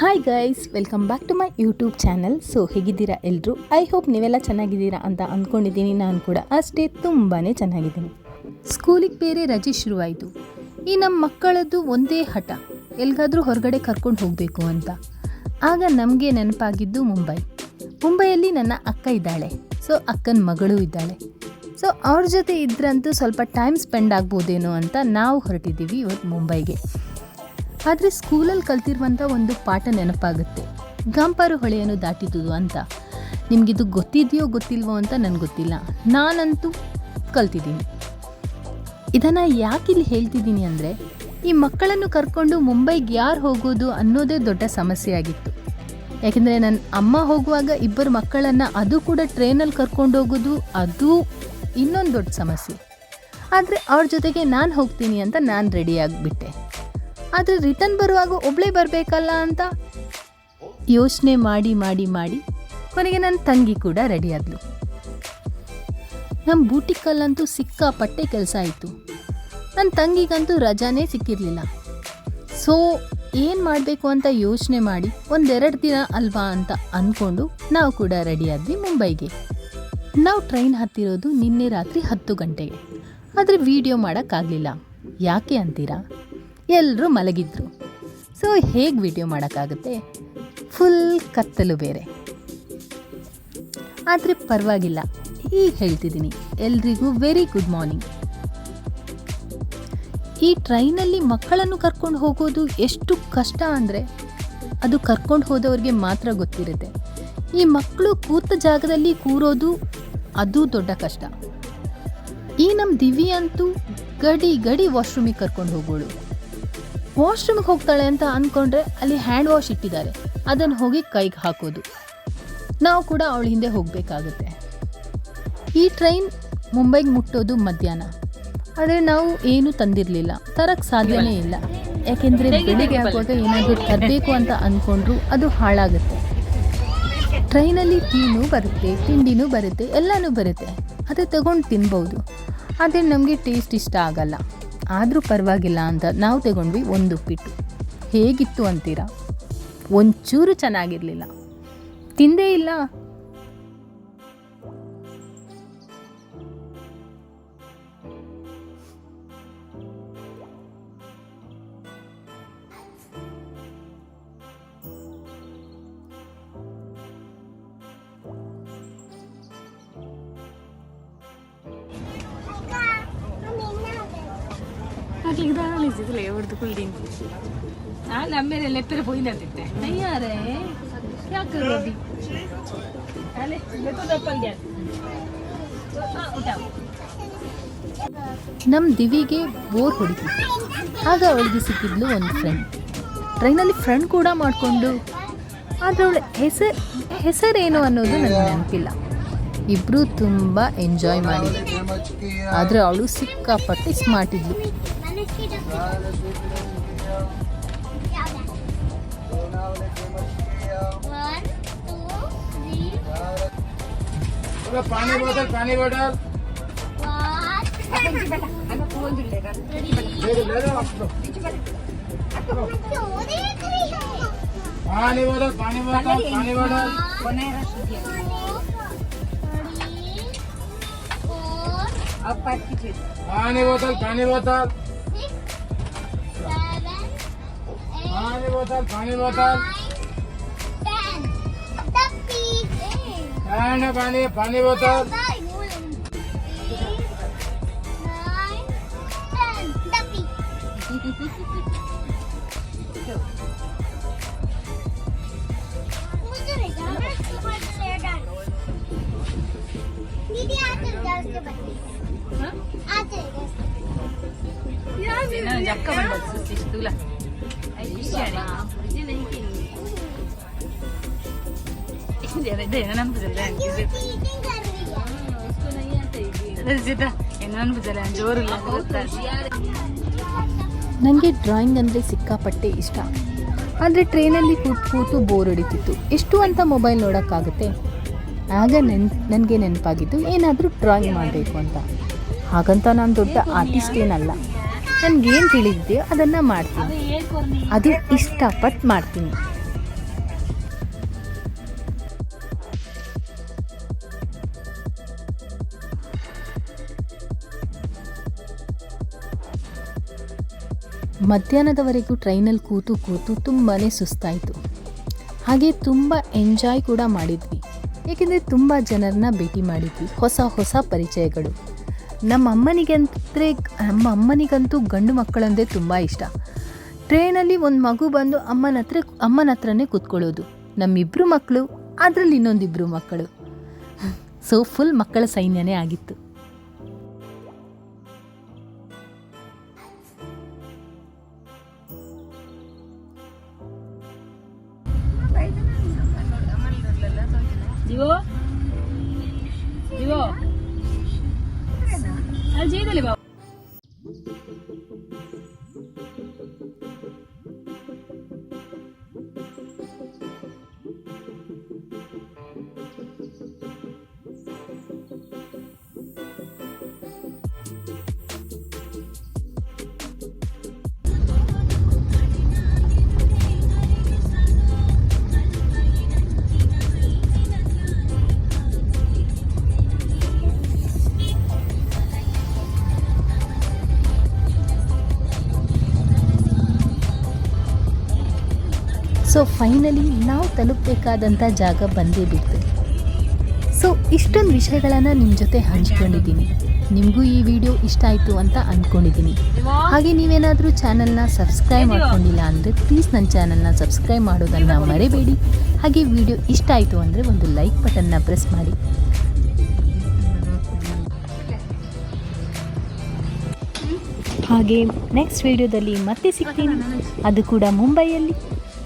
Hi guys welcome back to my YouTube channel so ಹೇಗಿದ್ದೀರಾ ಎಲ್ಲರೂ I hope ನೀವೆಲ್ಲ ಚೆನ್ನಾಗಿದ್ದೀರಾ ಅಂತ ಅಂದ್ಕೊಂಡಿದ್ದೀನಿ ನಾನು ಕೂಡ ಅಷ್ಟೇ ತುಂಬಾ ಚೆನ್ನಾಗಿದ್ದೀನಿ. ಸ್ಕೂಲಿಗೆ ಬೇರೆ ರಜೆ ಶುರುವಾಯಿತು. ಈ ನಮ್ಮ ಮಕ್ಕಳದ್ದು ಒಂದೇ ಹಠ. ಎಲ್ಲಿಗಾದರೂ ಹೊರಗಡೆ ಕರ್ಕೊಂಡು ಹೋಗಬೇಕು ಅಂತ. ಆಗ ನಮಗೆ ನೆನಪಾಗಿದ್ದು ಮುಂಬೈ. ಮುಂಬೈಯಲ್ಲಿ ನನ್ನ ಅಕ್ಕ ಇದ್ದಾಳೆ. ಸೊ ಅಕ್ಕನ ಮಗಳು ಇದ್ದಾಳೆ. ಸೊ ಅವ್ರ ಜೊತೆ ಇದ್ರಂತೂ ಸ್ವಲ್ಪ ಟೈಮ್ ಸ್ಪೆಂಡ್ ಆಗ್ಬೋದೇನೋ ಅಂತ ನಾವು ಹೊರಟಿದ್ದೀವಿ ಇವತ್ತು ಮುಂಬೈಗೆ. ಆದರೆ ಸ್ಕೂಲಲ್ಲಿ ಕಲ್ತಿರುವಂಥ ಒಂದು ಪಾಠ ನೆನಪಾಗುತ್ತೆ. ಗಾಂಪಾರು ಹೊಳೆಯನ್ನು ದಾಟಿದುದು ಅಂತ. ನಿಮಗಿದು ಗೊತ್ತಿದೆಯೋ ಗೊತ್ತಿಲ್ವೋ ಅಂತ ನನಗೆ ಗೊತ್ತಿಲ್ಲ. ನಾನಂತೂ ಕಲ್ತಿದ್ದೀನಿ. ಇದನ್ನು ಇಲ್ಲಿ ಹೇಳ್ತಿದ್ದೀನಿ ಅಂದರೆ, ಈ ಮಕ್ಕಳನ್ನು ಕರ್ಕೊಂಡು ಮುಂಬೈಗೆ ಯಾರು ಹೋಗೋದು ಅನ್ನೋದೇ ದೊಡ್ಡ ಸಮಸ್ಯೆ ಆಗಿತ್ತು. ಯಾಕೆಂದರೆ ನನ್ನ ಅಮ್ಮ ಹೋಗುವಾಗ ಇಬ್ಬರು ಮಕ್ಕಳನ್ನು ಅದು ಕೂಡ ಟ್ರೈನಲ್ಲಿ ಕರ್ಕೊಂಡು ಹೋಗೋದು ಅದು ಇನ್ನೊಂದು ದೊಡ್ಡ ಸಮಸ್ಯೆ. ಆದರೆ ಅವ್ರ ಜೊತೆಗೆ ನಾನು ಹೋಗ್ತೀನಿ ಅಂತ ನಾನು ರೆಡಿ ಆಗಿಬಿಟ್ಟೆ. ಆದರೆ ರಿಟರ್ನ್ ಬರುವಾಗ ಒಬ್ಬಳೇ ಬರಬೇಕಲ್ಲ ಅಂತ ಯೋಚನೆ ಮಾಡಿ ಮಾಡಿ ಮಾಡಿ ಕೊನೆಗೆ ನನ್ನ ತಂಗಿ ಕೂಡ ರೆಡಿ ಆದ್ಲು. ನಮ್ಮ ಬೂಟಿಕಲ್ಲಂತೂ ಸಿಕ್ಕಾಪಟ್ಟೆ ಕೆಲಸ ಆಯಿತು ನನ್ನ ತಂಗಿಗಂತೂ ರಜಾನೇ ಸಿಕ್ಕಿರಲಿಲ್ಲ. ಸೊ ಏನು ಮಾಡಬೇಕು ಅಂತ ಯೋಚನೆ ಮಾಡಿ ಒಂದೆರಡು ದಿನ ಅಲ್ವಾ ಅಂತ ಅಂದ್ಕೊಂಡು ನಾವು ಕೂಡ ರೆಡಿ ಆದ್ವಿ ಮುಂಬೈಗೆ. ನಾವು ಟ್ರೈನ್ ಹತ್ತಿರೋದು ನಿನ್ನೆ ರಾತ್ರಿ ಹತ್ತು ಗಂಟೆಗೆ. ಆದರೆ ವಿಡಿಯೋ ಮಾಡೋಕ್ಕಾಗಲಿಲ್ಲ. ಯಾಕೆ ಅಂತೀರಾ? ಎಲ್ಲರೂ ಮಲಗಿದ್ರು. ಸೊ ಹೇಗೆ ವಿಡಿಯೋ ಮಾಡೋಕ್ಕಾಗುತ್ತೆ? ಫುಲ್ ಕತ್ತಲು ಬೇರೆ. ಆದರೆ ಪರವಾಗಿಲ್ಲ. ಈಗ ಹೇಳ್ತಿದ್ದೀನಿ. ಎಲ್ರಿಗೂ ವೆರಿ ಗುಡ್ ಮಾರ್ನಿಂಗ್ ಈ ಟ್ರೈನಲ್ಲಿ ಮಕ್ಕಳನ್ನು ಕರ್ಕೊಂಡು ಹೋಗೋದು ಎಷ್ಟು ಕಷ್ಟ ಅಂದರೆ, ಅದು ಕರ್ಕೊಂಡು ಹೋದವ್ರಿಗೆ ಮಾತ್ರ ಗೊತ್ತಿರುತ್ತೆ. ಈ ಮಕ್ಕಳು ಕೂತ ಜಾಗದಲ್ಲಿ ಕೂರೋದು ಅದು ದೊಡ್ಡ ಕಷ್ಟ. ಈ ನಮ್ಮ ದಿವಿ ಅಂತೂ ಗಡಿ ಗಡಿ ವಾಶ್ರೂಮಿಗೆ ಕರ್ಕೊಂಡು ಹೋಗೋಳು. ವಾಶ್ರೂಮ್ಗೆ ಹೋಗ್ತಾಳೆ ಅಂತ ಅಂದ್ಕೊಂಡ್ರೆ ಅಲ್ಲಿ ಹ್ಯಾಂಡ್ ವಾಶ್ ಇಟ್ಟಿದ್ದಾರೆ. ಅದನ್ನು ಹೋಗಿ ಕೈಗೆ ಹಾಕೋದು. ನಾವು ಕೂಡ ಅವಳ ಹಿಂದೆ ಹೋಗಬೇಕಾಗುತ್ತೆ. ಈ ಟ್ರೈನ್ ಮುಂಬೈಗೆ ಮುಟ್ಟೋದು ಮಧ್ಯಾಹ್ನ. ಆದರೆ ನಾವು ಏನೂ ತಂದಿರಲಿಲ್ಲ. ತರಕ್ಕೆ ಸಾಧ್ಯನೇ ಇಲ್ಲ. ಯಾಕೆಂದರೆ ಬೆಳಿಗ್ಗೆ ಆಗುವಾಗ ಏನಾದರೂ ತರಬೇಕು ಅಂತ ಅಂದ್ಕೊಂಡ್ರು ಅದು ಹಾಳಾಗುತ್ತೆ. ಟ್ರೈನಲ್ಲಿ ಟೀನೂ ಬರುತ್ತೆ ತಿಂಡಿನೂ ಬರುತ್ತೆ ಎಲ್ಲನೂ ಬರುತ್ತೆ. ಅದೇ ತಗೊಂಡು ತಿನ್ಬೋದು. ಆದರೆ ನಮಗೆ ಟೇಸ್ಟ್ ಇಷ್ಟ ಆಗಲ್ಲ. ಆದರೂ ಪರವಾಗಿಲ್ಲ ಅಂತ ನಾವು ತಗೊಂಡ್ವಿ ಒಂದು ಉಪ್ಪಿಟ್ಟು. ಹೇಗಿತ್ತು ಅಂತೀರಾ? ಒಂಚೂರು ಚೆನ್ನಾಗಿರಲಿಲ್ಲ. ತಿಂದೇ ಇಲ್ಲ. ನಮ್ ನಮ್ಮ ದಿವಿಗೆ ಬೋರ್ ಹೊಡಿತಿತ್ತು. ಆಗ ಅವಳಿಗೆ ಸಿಕ್ಕಿದ್ಲು ಒಂದು ಫ್ರೆಂಡ್ ಟ್ರೈನಲ್ಲಿ ಫ್ರೆಂಡ್ ಕೂಡ ಮಾಡಿಕೊಂಡು ಆದರೆ ಅವಳ ಹೆಸರು ಹೆಸರೇನು ಅನ್ನೋದು ನನಗೆ ನೆನಪಿಲ್ಲ. ಇಬ್ಬರೂ ತುಂಬ ಎಂಜಾಯ್ ಮಾಡಿದ್ರು. ಆದರೆ ಅವಳು ಸಿಕ್ಕಾಪಟ್ಟೆ ಸ್ಮಾರ್ಟಿದ್ಲು पानी बोतल पानी बोतल। पानी बोतल पानी बोतल पानी बोतल पानी बोतल पानी बोतल bottle, pani bottle. Then the pig. And a pani, pani bottle. दीदी आते जाओ उसके बाद आते जाओ यार जक्का बन बस सिस्टूला ನನಗೆ ಡ್ರಾಯಿಂಗ್ ಅಂದರೆ ಸಿಕ್ಕಾಪಟ್ಟೆ ಇಷ್ಟ. ಆದರೆ ಟ್ರೈನಲ್ಲಿ ಕೂತು ಕೂತು ಬೋರ್ ಹೊಡಿತಿತ್ತು. ಎಷ್ಟು ಅಂತ ಮೊಬೈಲ್ ನೋಡೋಕ್ಕಾಗುತ್ತೆ? ಆಗ ನೆನ್, ನನಗೆ ನೆನಪಾಗಿದ್ದು ಏನಾದರೂ ಡ್ರಾಯಿಂಗ್ ಮಾಡಬೇಕು ಅಂತ. ಹಾಗಂತ ನಾನು ದೊಡ್ಡ ಆರ್ಟಿಸ್ಟ್ ಏನಲ್ಲ. ನನಗೇನು ತಿಳಿದಿದೆಯೋ ಅದನ್ನ ಮಾಡ್ತೀನಿ. ಅದು ಇಷ್ಟಪಟ್ಟು ಮಾಡ್ತೀನಿ. ಮಧ್ಯಾಹ್ನದವರೆಗೂ ಟ್ರೈನಲ್ಲಿ ಕೂತು ಕೂತು ತುಂಬಾ ಸುಸ್ತಾಯಿತು. ಹಾಗೆ ತುಂಬ ಎಂಜಾಯ್ ಕೂಡ ಮಾಡಿದ್ವಿ. ಏಕೆಂದರೆ ತುಂಬ ಜನರನ್ನ ಭೇಟಿ ಮಾಡಿದ್ವಿ. ಹೊಸ ಹೊಸ ಪರಿಚಯಗಳು. ನಮ್ಮ ಅಮ್ಮನಿಗಂದ್ರೆ ನಮ್ಮ ಅಮ್ಮನಿಗಂತೂ ಗಂಡು ಮಕ್ಕಳಂದರೆ ತುಂಬ ಇಷ್ಟ. ಟ್ರೈನಲ್ಲಿ ಒಂದು ಮಗು ಬಂದು ಅಮ್ಮನ ಹತ್ರ ಅಮ್ಮನ ಹತ್ರನೇ ಕೂತ್ಕೊಳ್ಳೋದು. ನಮ್ಮಿಬ್ಬರು ಮಕ್ಕಳು ಅದರಲ್ಲಿ ಇನ್ನೊಂದಿಬ್ಬರು ಮಕ್ಕಳು. ಸೊ ಫುಲ್ ಮಕ್ಕಳ ಸೈನ್ಯನೇ ಆಗಿತ್ತು. ಜಿವೋ ಅಲ್ಲಿ ಸೊ ಫೈನಲಿ ನಾವು ತಲುಪಬೇಕಾದಂಥ ಜಾಗ ಬಂದೇ ಬಿಡ್ತು. ಸೊ ಇಷ್ಟೊಂದು ವಿಷಯಗಳನ್ನು ನಿಮ್ಮ ಜೊತೆ ಹಂಚ್ಕೊಂಡಿದ್ದೀನಿ. ನಿಮಗೂ ಈ ವಿಡಿಯೋ ಇಷ್ಟ ಆಯಿತು ಅಂತ ಅಂದ್ಕೊಂಡಿದ್ದೀನಿ ಹಾಗೆ ನೀವೇನಾದರೂ ಚಾನಲ್ನ ಸಬ್ಸ್ಕ್ರೈಬ್ ಮಾಡ್ಕೊಂಡಿಲ್ಲ ಅಂದರೆ ಪ್ಲೀಸ್ ನನ್ನ ಚಾನಲ್ನ ಸಬ್ಸ್ಕ್ರೈಬ್ ಮಾಡೋದನ್ನು ಮರಿಬೇಡಿ. ಹಾಗೆ ವಿಡಿಯೋ ಇಷ್ಟ ಆಯಿತು ಅಂದರೆ ಒಂದು ಲೈಕ್ ಬಟನ್ನ ಪ್ರೆಸ್ ಮಾಡಿ. ಹಾಗೆ ನೆಕ್ಸ್ಟ್ ವಿಡಿಯೋದಲ್ಲಿ ಮತ್ತೆ ಸಿಗ್ತೀನಿ. ಅದು ಕೂಡ ಮುಂಬೈಯಲ್ಲಿ.